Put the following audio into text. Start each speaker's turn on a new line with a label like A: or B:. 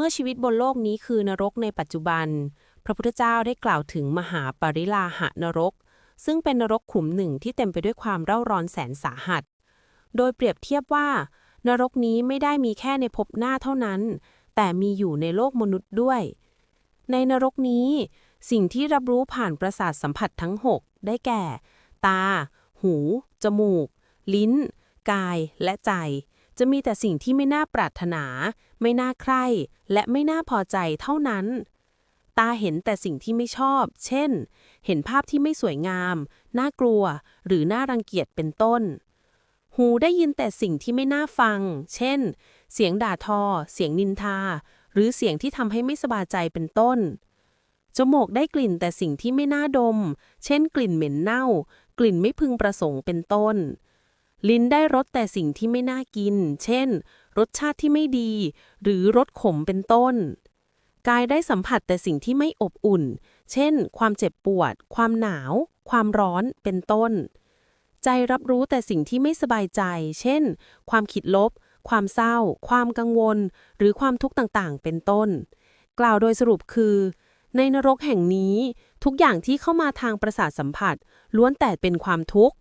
A: เมื่อชีวิตบนโลกนี้คือนรกในปัจจุบัน พระพุทธเจ้าได้กล่าวถึงมหาปริลาหะนรก ซึ่งเป็นนรกขุมหนึ่งที่เต็มไปด้วยความเร่าร้อนแสนสาหัส โดยเปรียบเทียบว่า นรกนี้ไม่ได้มีแค่ในภพหน้าเท่านั้น แต่มีอยู่ในโลกมนุษย์ด้วย ในนรกนี้ สิ่งที่รับรู้ผ่านประสาทสัมผัสทั้ง 6 ได้แก่ ตา หู จมูก ลิ้น กายและใจ จะมีแต่สิ่งที่ไม่น่าปรารถนา ไม่น่าใคร่และไม่น่าพอใจเท่านั้น ตาเห็นแต่สิ่งที่ไม่ชอบ เช่น เห็นภาพที่ไม่สวยงาม น่ากลัว หรือน่ารังเกียจเป็นต้น หูได้ยินแต่สิ่งที่ไม่น่าฟัง เช่น เสียงด่าทอ เสียงนินทา หรือเสียงที่ทำให้ไม่สบายใจเป็นต้น จมูกได้กลิ่นแต่สิ่งที่ไม่น่าดม เช่น กลิ่นเหม็นเน่า กลิ่นไม่พึงประสงค์เป็นต้น ลิ้นได้รสแต่สิ่งที่ไม่น่ากิน เช่น รสชาติที่ไม่ดี หรือรสขมเป็นต้น กายได้สัมผัสแต่สิ่งที่ไม่อบอุ่น เช่น ความเจ็บปวด ความหนาว ความร้อน เป็นต้น ใจรับรู้แต่สิ่งที่ไม่สบายใจ เช่น ความคิดลบ ความเศร้า ความกังวล หรือความทุกข์ต่างๆ เป็นต้น กล่าวโดยสรุปคือ ในนรกแห่งนี้ ทุกอย่างที่เข้ามาทางประสาทสัมผัส ล้วนแต่เป็นความทุกข์